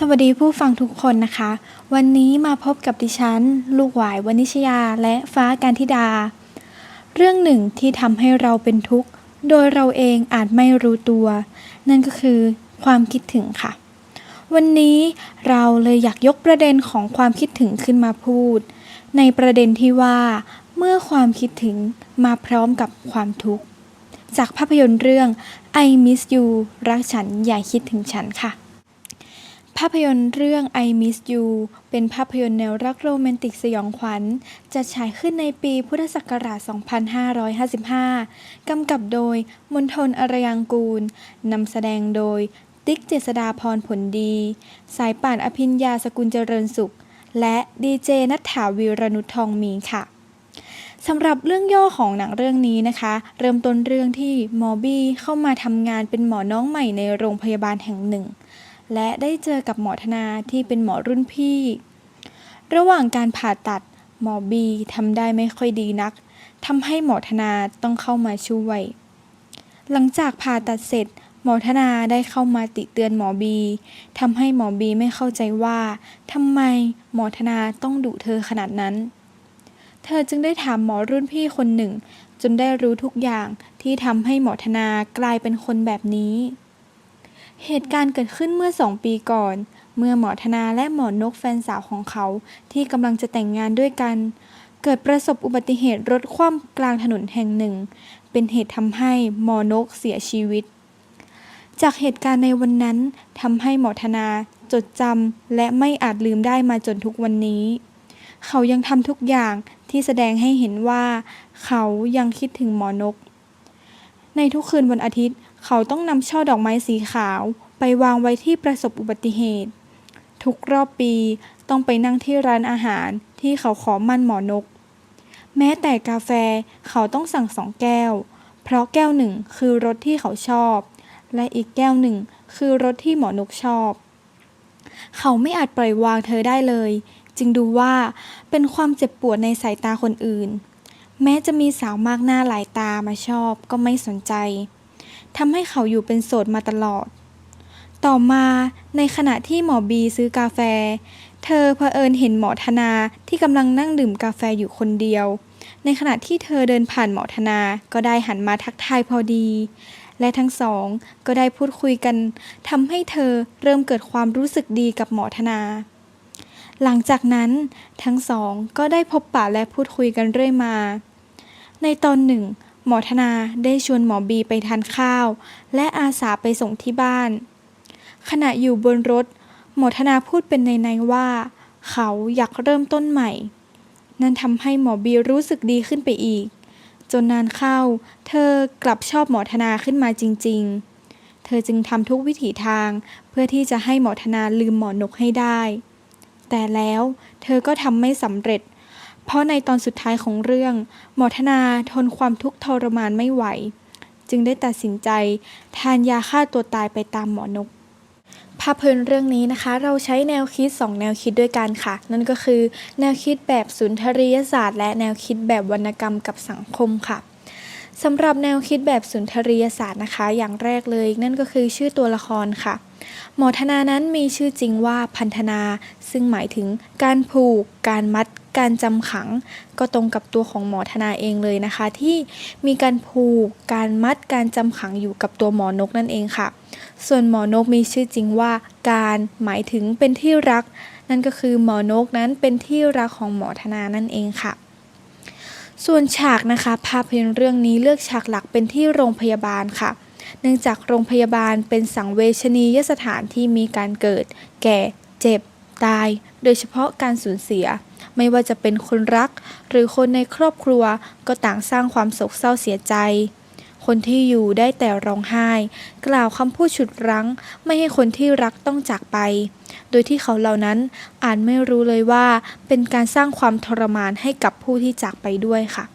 สวัสดีผู้ฟังทุกคนนะคะ วันนี้มาพบกับดิฉัน ลูกหวายวนิชยาและฟ้าการธิดา เรื่องหนึ่งที่ทำให้เราเป็นทุกข์ โดยเราเองอาจไม่รู้ตัว นั่นก็คือความคิดถึงค่ะ วันนี้เราเลยอยากยกประเด็นของความคิดถึงขึ้นมาพูด ในประเด็นที่ว่า เมื่อความคิดถึงมาพร้อมกับความทุกข์ จากภาพยนตร์เรื่อง I Miss You รักฉันอย่าคิดถึงฉันค่ะ ภาพยนตร์เรื่อง I Miss You เป็นภาพยนตร์แนวรักโรแมนติกสยองขวัญ จะฉายขึ้นในปีพุทธศักราช 2555 กำกับโดยมนทนอรยังกูล นำแสดงโดย ติ๊กเจษดาพรผลดี สายป่านอภิญญาสกุลเจริญสุข และดีเจนัฐถาวีรนุชทองมีค่ะสำหรับเรื่องย่อของหนังเรื่องนี้นะคะ เริ่มต้นเรื่องที่หมอบี้เข้ามาทำงานเป็นหมอน้องใหม่ในโรงพยาบาลแห่งหนึ่ง และได้เจอกับหมอธนาที่เป็นหมอรุ่นพี่ ระหว่างการผ่าตัดหมอบีทำได้ไม่ค่อยดีนักทำให้หมอธนาต้องเข้ามาช่วย หลังจากผ่าตัดเสร็จ หมอธนาได้เข้ามาติเตือนหมอบีทำให้หมอบีไม่เข้าใจว่าทำไมหมอธนาต้องดุเธอขนาดนั้น เธอจึงได้ถามหมอรุ่นพี่คนหนึ่ง จนได้รู้ทุกอย่างที่ทำให้หมอธนากลายเป็นคนแบบนี้ เหตุการณ์เกิดขึ้นเมื่อสองปีก่อน เมื่อหมอธนาและหมอนกแฟนสาวของเขาที่กำลังจะแต่งงานด้วยกัน เกิดประสบอุบัติเหตุรถคว่ำกลางถนนแห่งหนึ่ง เป็นเหตุทำให้หมอนกเสียชีวิต จากเหตุการณ์ในวันนั้นทำให้หมอธนาจดจำและไม่อาจลืมได้มาจนทุกวันนี้ เขายังทำทุกอย่างที่แสดงให้เห็นว่า เขายังคิดถึงหมอนก ในทุกคืนวันอาทิตย์ เขาต้องนำช่อดอกไม้สีขาวไปวางไว้ที่ประสบอุบัติเหตุ ทุกรอบปีต้องไปนั่งที่ร้านอาหารที่เขาขอมั่นหมอนก แม้แต่กาแฟเขาต้องสั่งสองแก้ว เพราะแก้วหนึ่งคือรสที่เขาชอบ และอีกแก้วหนึ่งคือรสที่หมอนกชอบ เขาไม่อาจปล่อยวางเธอได้เลย จึงดูว่าเป็นความเจ็บปวดในสายตาคนอื่น แม้จะมีสาวมากหน้าหลายตามาชอบก็ไม่สนใจ ทำให้เขาอยู่เป็นโสดมาตลอด ต่อมาในขณะที่หมอบีซื้อกาแฟ เธอเผอิญเห็นหมอธนาที่กำลังนั่งดื่มกาแฟอยู่คนเดียว ในขณะที่เธอเดินผ่านหมอธนาก็ได้หันมาทักทายพอดี และทั้งสองก็ได้พูดคุยกันทำให้เธอเริ่มเกิดความรู้สึกดีกับหมอธนาหลังจากนั้นทั้งสองก็ได้พบปะและพูดคุยกันเรื่อยมา ในตอนหนึ่ง หมอธนาได้ชวนหมอบีไปทานข้าว และอาสาไปส่งที่บ้าน ขณะอยู่บนรถ หมอธนาพูดเป็นในๆว่า เขาอยากเริ่มต้นใหม่ นั่นทำให้หมอบีรู้สึกดีขึ้นไปอีก จนนานเข้า เธอกลับชอบหมอธนาขึ้นมาจริง ๆ เธอจึงทำทุกวิถีทางเพื่อที่จะให้หมอธนาลืมหมอนกให้ได้ แต่แล้วเธอก็ทำไม่สำเร็จเพราะในตอนสุดท้ายของเรื่อง หมอธนาทนความทุกข์ทรมานไม่ไหว จึงได้ตัดสินใจ ทานยาฆ่าตัวตายไปตามหมอนกภาพยนตร์เรื่องนี้นะคะ เราใช้แนวคิด 2 แนวคิดด้วยกันค่ะ นั่นก็คือ แนวคิดแบบสุนทรียศาสตร์ และแนวคิดแบบวรรณกรรมกับสังคมค่ะ สำหรับแนวคิดแบบสุนทรียศาสตร์นะคะ อย่างแรกเลย นั่นก็คือชื่อตัวละครค่ะ หมอธนานั้นมีชื่อจริงว่าพันธนา ซึ่งหมายถึงการผูก การมัด การจำขัง ก็ตรงกับตัวของหมอธนาเองเลยนะคะ ที่มีการผูก การมัด การจำขังอยู่กับตัวหมอนกนั่นเองค่ะ ส่วนหมอนกมีชื่อจริงว่า การหมายถึงเป็นที่รัก นั่นก็คือหมอนกนั้นเป็นที่รักของหมอธนานั่นเองค่ะ ส่วนฉากนะคะ ภาพยนตร์เรื่องนี้เลือกฉากหลักเป็นที่โรงพยาบาลค่ะ เนื่องจากโรงพยาบาลเป็นสังเวชนียสถานที่มีการเกิด แก่ เจ็บ ตาย โดยเฉพาะการสูญเสีย ไม่ว่าจะเป็นคนรัก หรือคนในครอบครัวก็ต่างสร้างความโศกเศร้าเสียใจ คนที่อยู่ได้แต่ร้องไห้ กล่าวคำพูดฉุดรั้ง ไม่ให้คนที่รักต้องจากไป โดยที่เขาเหล่านั้นอาจไม่รู้เลยว่า เป็นการสร้างความทรมานให้กับผู้ที่จากไปด้วยค่ะ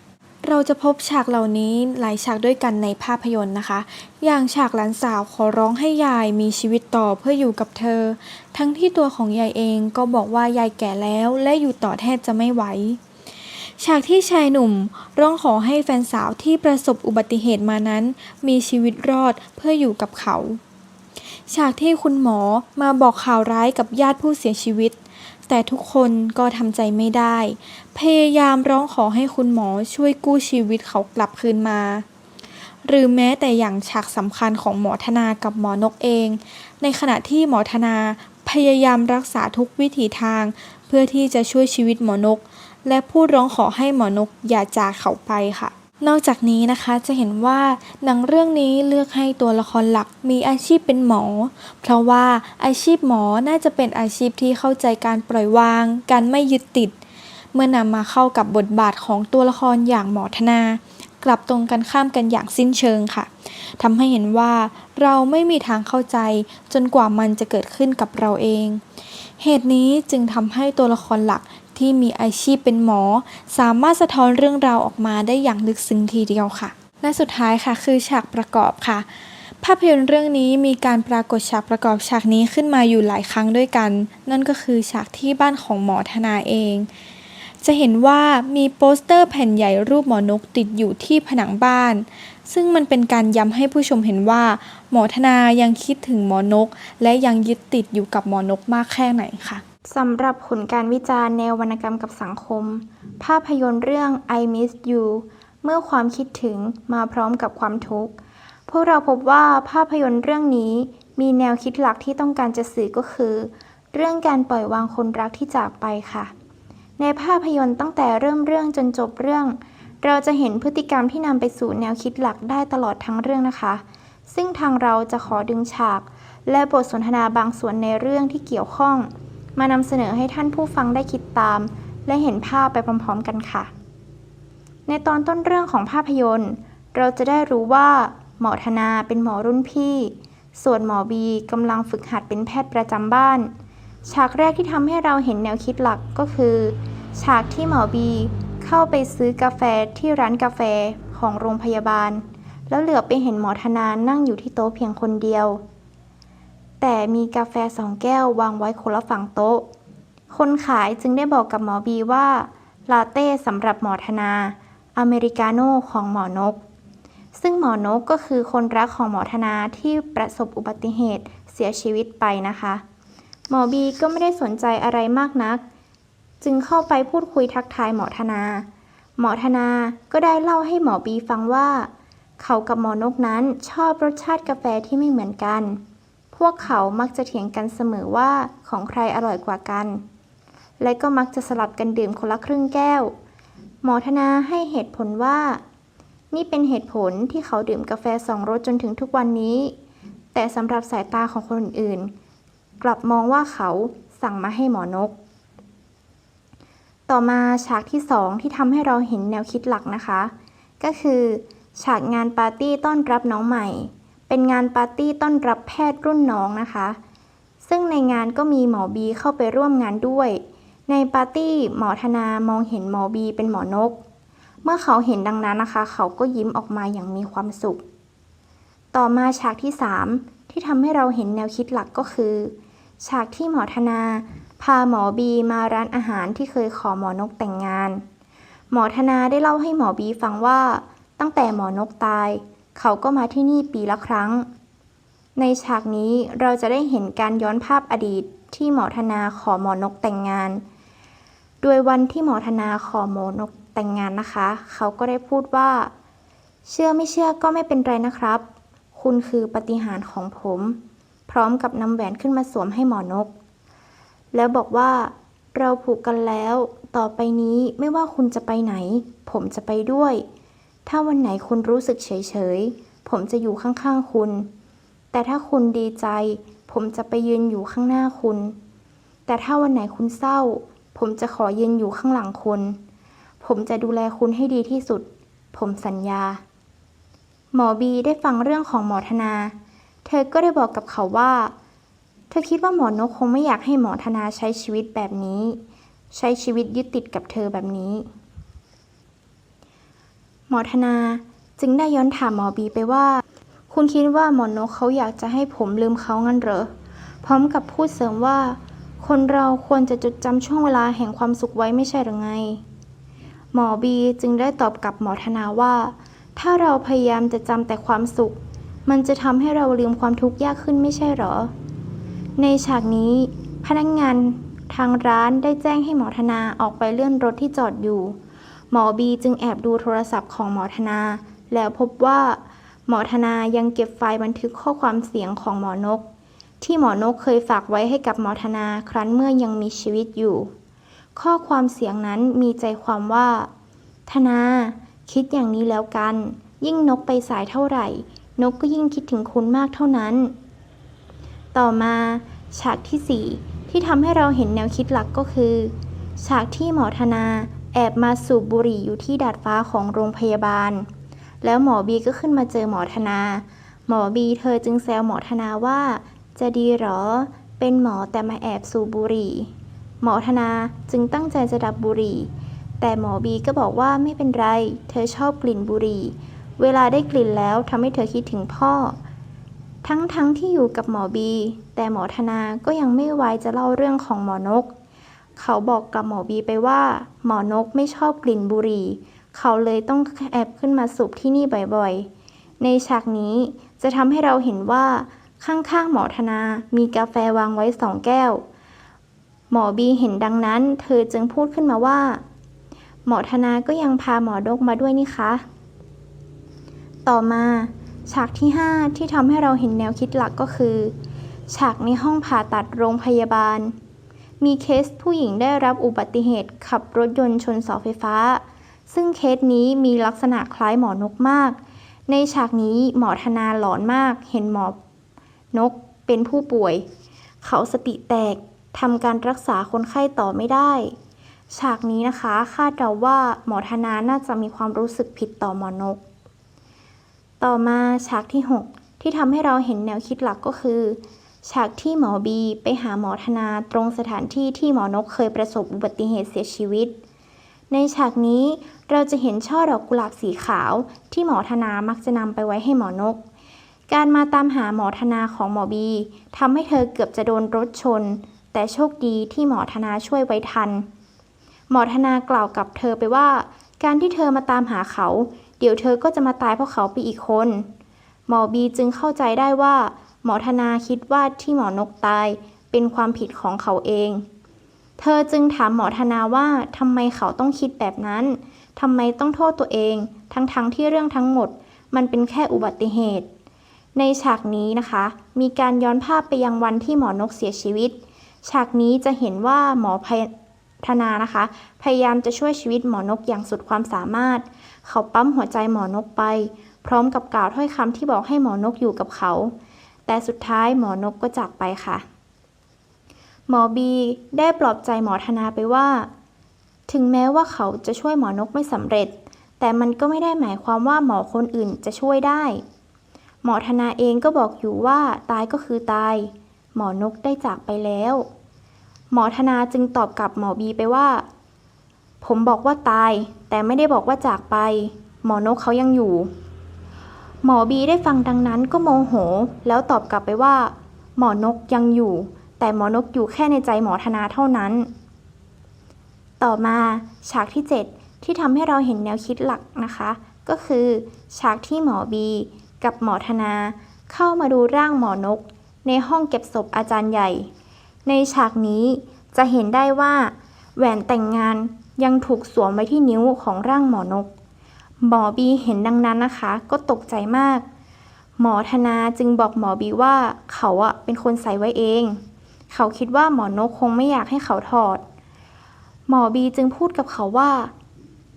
เราจะพบฉากเหล่านี้หลายฉากด้วยกันในภาพยนตร์นะคะ อย่างฉากหลานสาวขอร้องให้ยายมีชีวิตต่อเพื่ออยู่กับเธอ ทั้งที่ตัวของยายเองก็บอกว่ายายแก่แล้วและอยู่ต่อแทบจะไม่ไหวฉากที่ชายหนุ่มร้องขอให้แฟนสาวที่ประสบอุบัติเหตุมานั้น มีชีวิตรอดเพื่ออยู่กับเขา ฉากที่คุณหมอมาบอกข่าวร้ายกับญาติผู้เสียชีวิต แต่ทุกคนก็ทำใจไม่ได้ พยายามร้องขอให้คุณหมอช่วยกู้ชีวิตเขากลับคืนมา หรือแม้แต่อย่างฉากสำคัญของหมอธนากับหมอนกเอง ในขณะที่หมอธนาพยายามรักษาทุกวิถีทาง เพื่อที่จะช่วยชีวิตหมอนก และพูดร้องขอให้หมอนกอย่าจากเขาไปค่ะ นอกจากนี้นะคะจะเห็นว่าหนังเรื่องนี้เลือกให้ตัวละครหลักมีอาชีพเป็นหมอ เพราะว่าอาชีพหมอน่าจะเป็นอาชีพที่เข้าใจการปล่อยวาง การไม่ยึดติด เมื่อนำมาเข้ากับบทบาทของตัวละครอย่างหมอธนากลับตรงกันข้ามกันอย่างสิ้นเชิงค่ะทำให้เห็นว่าเราไม่มีทางเข้าใจจนกว่ามันจะเกิดขึ้นกับเราเอง เหตุนี้จึงทำให้ตัวละครหลัก ที่มีอาชีพเป็นหมอ สามารถสะท้อนเรื่องราวออกมาได้อย่างลึกซึ้งทีเดียวค่ะ และสุดท้ายค่ะคือฉากประกอบค่ะ ภาพยนตร์เรื่องนี้มีการปรากฏฉากประกอบฉากนี้ขึ้นมาอยู่หลายครั้งด้วยกัน นั่นก็คือฉากที่บ้านของหมอธนาเอง จะเห็นว่ามีโปสเตอร์แผ่นใหญ่รูปหมอนกติดอยู่ที่ผนังบ้านซึ่งมันเป็นการย้ำให้ผู้ชมเห็นว่า หมอธนายังคิดถึงหมอนก และยังยึดติดอยู่กับหมอนกมากแค่ไหนค่ะ สำหรับผลการวิจารณ์แนววรรณกรรมกับสังคม ภาพยนตร์เรื่อง I Miss You เมื่อความคิดถึงมาพร้อมกับความทุกข์ พวกเราพบว่าภาพยนตร์เรื่องนี้มีแนวคิดหลักที่ต้องการจะสื่อก็คือ เรื่องการปล่อยวางคนรักที่จากไปค่ะ ในภาพยนตร์ตั้งแต่เริ่มเรื่องจนจบเรื่อง เราจะเห็นพฤติกรรมที่นำไปสู่แนวคิดหลักได้ตลอดทั้งเรื่องนะคะ ซึ่งทางเราจะขอดึงฉาก และบทสนทนาบางส่วนในเรื่องที่เกี่ยวข้อง มานำเสนอให้ท่านผู้ฟังได้คิดตาม และเห็นภาพไปพร้อมๆกันค่ะ ในตอนต้นเรื่องของภาพยนตร์ เราจะได้รู้ว่า หมอธนาเป็นหมอรุ่นพี่ ส่วนหมอบีกำลังฝึกหัดเป็นแพทย์ประจำบ้าน ฉากแรกที่ทำให้เราเห็นแนวคิดหลักก็คือ ฉากที่หมอบีเข้าไปซื้อกาแฟที่ร้านกาแฟของโรงพยาบาล แล้วเหลือไปเห็นหมอธนานั่งอยู่ที่โต๊ะเพียงคนเดียว แต่มีกาแฟสองแก้ววางไว้คนละฝั่งโต๊ะ คนขายจึงได้บอกกับหมอบีว่า ลาเต้สำหรับหมอธนา อเมริกาโน่ของหมอนก ซึ่งหมอนกก็คือคนรักของหมอธนาที่ประสบอุบัติเหตุเสียชีวิตไปนะคะ หมอบีก็ไม่ได้สนใจอะไรมากนัก จึงเข้าไปพูดคุยทักทายหมอธนา หมอธนาก็ได้เล่าให้หมอบีฟังว่า เขากับหมอนกนั้นชอบรสชาติกาแฟที่ไม่เหมือนกัน พวกเขามักจะเถียงกันเสมอว่าของใครอร่อยกว่ากัน และก็มักจะสลับกันดื่มคนละครึ่งแก้ว หมอธนาให้เหตุผลว่า นี่เป็นเหตุผลที่เขาดื่มกาแฟสองรสจนถึงทุกวันนี้ แต่สำหรับสายตาของคนอื่น กลับมองว่าเขาสั่งมาให้หมอนก ต่อมาฉากที่สองที่ทำให้เราเห็นแนวคิดหลักนะคะ ก็คือ ฉากงานปาร์ตี้ต้อนรับน้องใหม่ เป็นงานปาร์ตี้ต้อนรับแพทย์รุ่นน้องนะคะ ซึ่งในงานก็มีหมอบีเข้าไปร่วมงานด้วย ในปาร์ตี้หมอธนามองเห็นหมอบีเป็นหมอนก เมื่อเขาเห็นดังนั้นนะคะ เขาก็ยิ้มออกมาอย่างมีความสุข ต่อมาฉากที่ 3 ที่ทำให้เราเห็นแนวคิดหลักก็คือ ฉากที่หมอธนาพาหมอบีมาร้านอาหารที่เคยขอหมอนกแต่งงาน หมอธนาได้เล่าให้หมอบีฟังว่า ตั้งแต่หมอนกตาย เขาก็มาที่นี่ปีละครั้ง ในฉากนี้เราจะได้เห็นการย้อนภาพอดีตที่หมอธนาขอหมอนกแต่งงาน โดยวันที่หมอธนาขอหมอนกแต่งงานนะคะ เขาก็ได้พูดว่า เชื่อไม่เชื่อก็ไม่เป็นไรนะครับ คุณคือปาฏิหารย์ของผม พร้อมกับนำแหวนขึ้นมาสวมให้หมอนก แล้วบอกว่าเราผูกกันแล้ว ต่อไปนี้ไม่ว่าคุณจะไปไหน ผมจะไปด้วย ถ้าวันไหนคุณรู้สึกเฉยๆ ผมจะอยู่ข้างๆคุณ แต่ถ้าคุณดีใจ ผมจะไปยืนอยู่ข้างหน้าคุณ แต่ถ้าวันไหนคุณเศร้า ผมจะขอยืนอยู่ข้างหลังคุณ ผมจะดูแลคุณให้ดีที่สุด ผมสัญญา หมอบีได้ฟังเรื่องของหมอธนา เธอก็ได้บอกกับเขาว่า เธอคิดว่าหมอนกคงไม่อยากให้หมอธนาใช้ชีวิตแบบนี้ ใช้ชีวิตยึดติดกับเธอแบบนี้ มอธนา จึงได้ย้อนถามหมอบีไปว่า คุณคิดว่าหมอนกเขาอยากจะให้ผมลืมเขางั้นเหรอ พร้อมกับพูดเสริมว่า คนเราควรจะจดจำช่วงเวลาแห่งความสุขไว้ไม่ใช่หรือไง หมอบีจึงได้ตอบกับหมอธนาว่า ถ้าเราพยายามจะจำแต่ความสุข มันจะทำให้เราลืมความทุกข์ยากขึ้นไม่ใช่หรอ ในฉากนี้ พนักงานทางร้านได้แจ้งให้หมอธนาออกไปเลื่อนรถที่จอดอยู่ หมอบีจึงแอบดูโทรศัพท์ของหมอธนา แล้วพบว่า หมอธนายังเก็บไฟล์บันทึกข้อความเสียงของหมอนก ที่หมอนกเคยฝากไว้ให้กับหมอธนาครั้นเมื่อยังมีชีวิตอยู่ ข้อความเสียงนั้นมีใจความว่า ธนา คิดอย่างนี้แล้วกัน ยิ่งนกไปสายเท่าไหร่ นกก็ยิ่งคิดถึงคุณมากเท่านั้น ต่อมาฉากที่ 4 ที่ทำให้เราเห็นแนวคิดหลักก็คือ ฉากที่หมอธนา แอบมาสูบบุหรี่อยู่ที่ดาดฟ้าของโรงพยาบาล แล้วหมอบีก็ขึ้นมาเจอหมอธนา หมอบีเธอจึงแซวหมอธนาว่า จะดีหรอ เป็นหมอแต่มาแอบสูบบุหรี่ หมอธนาจึงตั้งใจจะดับบุหรี่ แต่หมอบีก็บอกว่าไม่เป็นไร เธอชอบกลิ่นบุหรี่ เวลาได้กลิ่นแล้วทำให้เธอคิดถึงพ่อ ทั้งๆทที่อยู่กับหมอบี แต่หมอธนาก็ยังไม่ไวจะเล่าเรื่องของหมอนก เขาบอกกับหมอบีไปว่า หมอนกไม่ชอบกลิ่นบุหรี่ เขาเลยต้องแอบขึ้นมาสูบที่นี่บ่อยๆ ในฉากนี้จะทำให้เราเห็นว่าข้างๆหมอธนามีกาแฟวางไว้สองแก้ว หมอบีเห็นดังนั้น เธอจึงพูดขึ้นมาว่า หมอธนาก็ยังพาหมอดกมาด้วยนี่คะ ต่อมาฉากที่ 5 ที่ทำให้เราเห็นแนวคิดหลักก็คือ ฉากในห้องผ่าตัดโรงพยาบาล มีเคสผู้หญิงได้รับอุบัติเหตุขับรถยนต์ชนเสาไฟฟ้า ซึ่งเคสนี้มีลักษณะคล้ายหมอนกมาก ในฉากนี้หมอธนาหลอนมาก เห็นหมอนกเป็นผู้ป่วย เขาสติแตกทำการรักษาคนไข้ต่อไม่ได้ ฉากนี้นะคะคาดเดาว่าหมอธนาน่าจะมีความรู้สึกผิดต่อหมอนก ต่อมาฉากที่ 6 ที่ทำให้เราเห็นแนวคิดหลักก็คือ ฉากที่หมอบีไปหาหมอธนาตรงสถานที่ที่หมอนกเคยประสบอุบัติเหตุเสียชีวิต ในฉากนี้เราจะเห็นช่อดอกกุหลาบสีขาวที่หมอธนามักจะนำไปไว้ให้หมอนก การมาตามหาหมอธนาของหมอบีทำให้เธอเกือบจะโดนรถชน แต่โชคดีที่หมอธนาช่วยไว้ทัน หมอธนากล่าวกับเธอไปว่า การที่เธอมาตามหาเขา เดี๋ยวเธอก็จะมาตายเพราะเขาไปอีกคน หมอบีจึงเข้าใจได้ว่า หมอธนาคิดว่าที่หมอนกตายเป็นความผิดของเขาเอง เธอจึงถามหมอธนาว่าทำไมเขาต้องคิดแบบนั้นทำไมต้องโทษตัวเอง ทั้งๆทที่เรื่องทั้งหมด มันเป็นแค่อุบัติเหตุ ในฉากนี้นะคะ มีการย้อนภาพไปยังวันที่หมอนกเสียชีวิต ฉากนี้จะเห็นว่าหมอพธนานะคะ พยายามจะช่วยชีวิตหมอนกอย่างสุดความสามารถ เขาปั๊มหัวใจหมอนกไป พร้อมกับกล่าวถ้อยคำที่บอกให้หมอนกอยู่กับเขา แต่สุดท้ายหมอนกก็จากไปค่ะ หมอบีได้ปลอบใจหมอธนาไปว่า ถึงแม้ว่าเขาจะช่วยหมอนกไม่สำเร็จ แต่มันก็ไม่ได้หมายความว่าหมอคนอื่นจะช่วยได้ หมอธนาเองก็บอกอยู่ว่าตายก็คือตาย หมอนกได้จากไปแล้ว หมอธนาจึงตอบกับหมอบีไปว่า ผมบอกว่าตาย แต่ไม่ได้บอกว่าจากไป หมอนกเขายังอยู่ หมอบีได้ฟังดังนั้นก็โมโห แล้วตอบกลับไปว่า หมอนกยังอยู่ แต่หมอนกอยู่แค่ในใจหมอธนาเท่านั้น ต่อมาฉากที่ 7 ที่ทำให้เราเห็นแนวคิดหลักนะคะ ก็คือฉากที่หมอบีกับหมอธนา เข้ามาดูร่างหมอนก ในห้องเก็บศพอาจารย์ใหญ่ ในฉากนี้จะเห็นได้ว่า แหวนแต่งงานยังถูกสวมไว้ที่นิ้วของร่างหมอนก หมอบีเห็นดังนั้นนะคะ ก็ตกใจมาก หมอธนาจึงบอกหมอบีว่าเขาอะเป็นคนใส่ไว้เอง เขาคิดว่าหมอนกคงไม่อยากให้เขาถอด หมอบีจึงพูดกับเขาว่า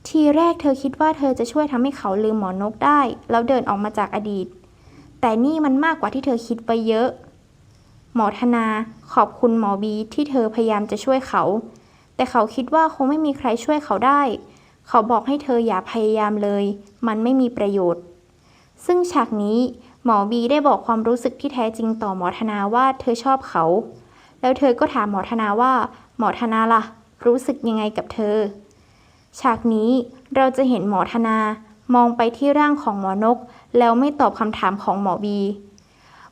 ทีแรกเธอคิดว่าเธอจะช่วยทำให้เขาลืมหมอนกได้ แล้วเดินออกมาจากอดีต แต่นี่มันมากกว่าที่เธอคิดไปเยอะ หมอธนาขอบคุณหมอบีที่เธอพยายามจะช่วยเขา แต่เขาคิดว่าคงไม่มีใครช่วยเขาได้ เขาบอกให้เธออย่าพยายามเลย มันไม่มีประโยชน์ ซึ่งฉากนี้หมอบีได้บอกความรู้สึกที่แท้จริงต่อหมอธนาว่าเธอชอบเขา แล้วเธอก็ถามหมอธนาว่า หมอธนาล่ะ รู้สึกยังไงกับเธอ ฉากนี้เราจะเห็นหมอธนามองไปที่ร่างของหมอนก แล้วไม่ตอบคำถามของหมอบี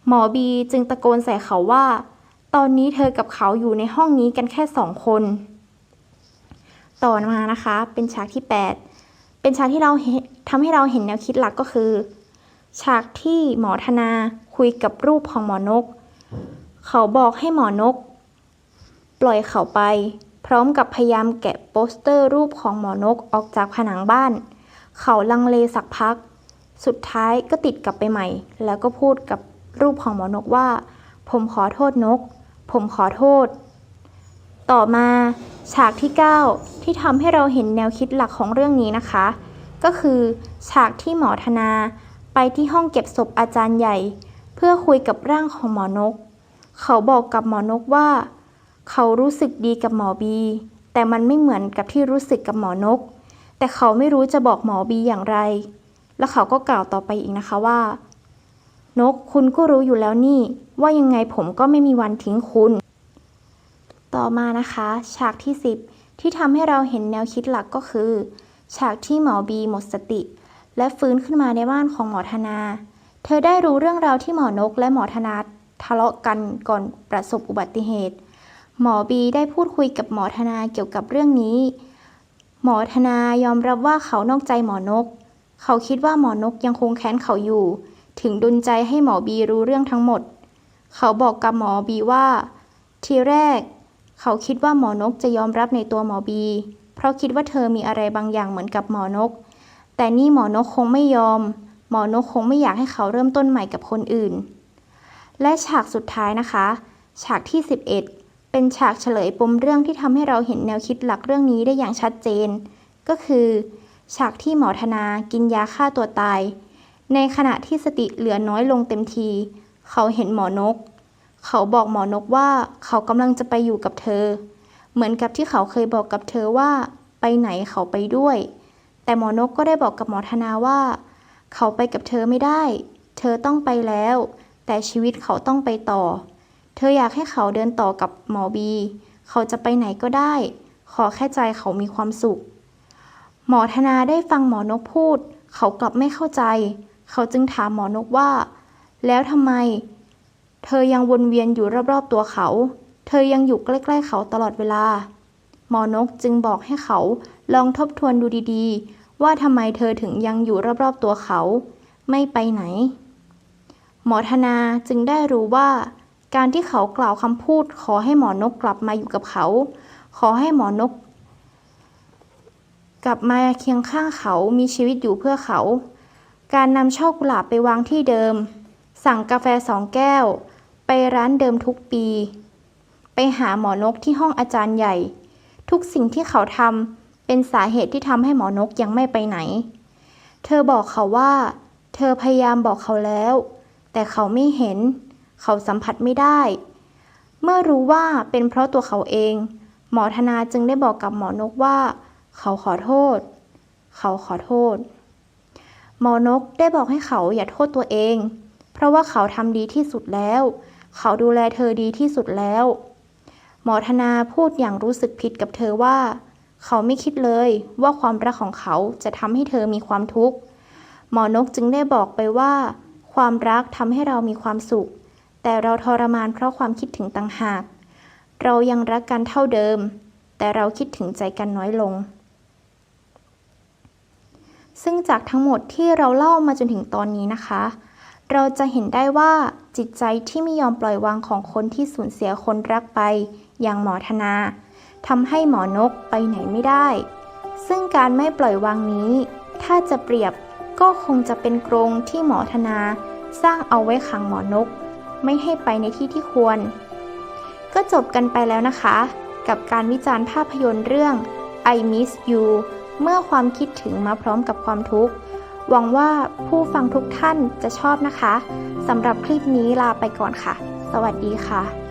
หมอบีจึงตะโกนใส่เขาว่า ตอนนี้เธอกับเขาอยู่ในห้องนี้กันแค่สองคน ต่อมานะคะ เป็นฉากที่ 8 เป็นฉากที่เราเห็นทำให้เราเห็นแนวคิดหลักก็คือ ฉากที่หมอธนาคุยกับรูปของหมอนก เขาบอกให้หมอนก ปล่อยเขาไป พร้อมกับพยายามแกะโปสเตอร์รูปของหมอนกออกจากผนังบ้าน เขาลังเลสักพัก สุดท้ายก็ติดกลับไปใหม่ แล้วก็พูดกับรูปของหมอนกว่า ผมขอโทษนก ผมขอโทษ ต่อมาฉากที่ 9 ที่ทำให้เราเห็นแนวคิดหลักของเรื่องนี้นะคะ ก็คือฉากที่หมอธนา ไปที่ห้องเก็บศพอาจารย์ใหญ่ เพื่อคุยกับร่างของหมอนก เขาบอกกับหมอนกว่า เขารู้สึกดีกับหมอบี แต่มันไม่เหมือนกับที่รู้สึกกับหมอนก แต่เขาไม่รู้จะบอกหมอบีอย่างไร แล้วเขาก็กล่าวต่อไปอีกนะคะว่า นกคุณก็รู้อยู่แล้วนี่ ว่ายังไงผมก็ไม่มีวันทิ้งคุณ ต่อมานะคะ ฉากที่ 10 ที่ทำให้เราเห็นแนวคิดหลักก็คือ ฉากที่หมอบีหมดสติ และฟื้นขึ้นมาในบ้านของหมอธนา เธอได้รู้เรื่องราวที่หมอนกและหมอธนาทะเลาะกันก่อนประสบอุบัติเหตุ หมอบีได้พูดคุยกับหมอธนาเกี่ยวกับเรื่องนี้ หมอธนายอมรับว่าเขานอกใจหมอนก เขาคิดว่าหมอนกยังคงแค้นเขาอยู่ ถึงดุลใจให้หมอบีรู้เรื่องทั้งหมด เขาบอกกับหมอบีว่า ทีแรก เขาคิดว่าหมอนกจะยอมรับในตัวหมอบี เพราะคิดว่าเธอมีอะไรบางอย่างเหมือนกับหมอนก แต่นี่หมอนกคงไม่ยอม หมอนกคงไม่อยากให้เขาเริ่มต้นใหม่กับคนอื่น และฉากสุดท้ายนะคะ ฉากที่ 11 เป็นฉากเฉลยปมเรื่องที่ทำให้เราเห็นแนวคิดหลักเรื่องนี้ได้อย่างชัดเจน ก็คือ ฉากที่หมอธนากินยาฆ่าตัวตาย ในขณะที่สติเหลือน้อยลงเต็มที เขาเห็นหมอนก เขาบอกหมอนกว่าเขากำลังจะไปอยู่กับเธอ เหมือนกับที่เขาเคยบอกกับเธอว่า ไปไหนเขาไปด้วย แต่หมอนกก็ได้บอกกับหมอธนาว่า เขาไปกับเธอไม่ได้ เธอต้องไปแล้ว แต่ชีวิตเขาต้องไปต่อ เธออยากให้เขาเดินต่อกับหมอบี เขาจะไปไหนก็ได้ ขอแค่ใจเขามีความสุข หมอธนาได้ฟังหมอนกพูด เขากลับไม่เข้าใจ เขาจึงถามหมอนกว่า แล้วทำไม เธอยังวนเวียนอยู่รอบๆตัวเขา เธอยังอยู่ใกล้ๆเขาตลอดเวลา หมอนกจึงบอกให้เขาลองทบทวนดูดีๆ ว่าทำไมเธอถึงยังอยู่รอบๆตัวเขา ไม่ไปไหน หมอธนาจึงได้รู้ว่า การที่เขากล่าวคำพูด ขอให้หมอนกกลับมาอยู่กับเขา ขอให้หมอนก กลับมาเคียงข้างเขามีชีวิตอยู่เพื่อเขา การนำช่อกุหลาบไปวางที่เดิม สั่งกาแฟสองแก้ว ไปร้านเดิมทุกปี ไปหาหมอนกที่ห้องอาจารย์ใหญ่ ทุกสิ่งที่เขาทำเป็นสาเหตุที่ทำให้หมอนกยังไม่ไปไหน เธอบอกเขาว่า เธอพยายามบอกเขาแล้ว แต่เขาไม่เห็น เขาสัมผัสไม่ได้ เมื่อรู้ว่าเป็นเพราะตัวเขาเอง หมอธนาจึงได้บอกกับหมอนกว่า เขาขอโทษ เขาขอโทษ หมอนกได้บอกให้เขาอย่าโทษตัวเอง เพราะว่าเขาทำดีที่สุดแล้ว เขาดูแลเธอดีที่สุดแล้ว หมอธนาพูดอย่างรู้สึกผิดกับเธอว่า เขาไม่คิดเลยว่าความรักของเขาจะทำให้เธอมีความทุกข์ หมอนกจึงได้บอกไปว่า ความรักทำให้เรามีความสุข แต่เราทรมานเพราะความคิดถึงต่างหาก เรายังรักกันเท่าเดิม แต่เราคิดถึงใจกันน้อยลงซึ่งจากทั้งหมดที่เราเล่ามาจนถึงตอนนี้นะคะ เราจะเห็นได้ว่าจิตใจที่ไม่ยอมปล่อยวางของคนที่สูญเสียคนรักไป อย่างหมอธนาทำให้หมอนกไปไหนไม่ได้ ซึ่งการไม่ปล่อยวางนี้ ถ้าจะเปรียบก็คงจะเป็นกรงที่หมอธนา สร้างเอาไว้ขังหมอนก ไม่ให้ไปในที่ที่ควร ก็จบกันไปแล้วนะคะ กับการวิจารณ์ภาพยนตร์เรื่อง I Miss You เมื่อความคิดถึงมาพร้อมกับความทุกข์ หวังว่าผู้ฟังทุกท่านจะชอบนะคะสำหรับคลิปนี้ลาไปก่อนค่ะ สวัสดีค่ะ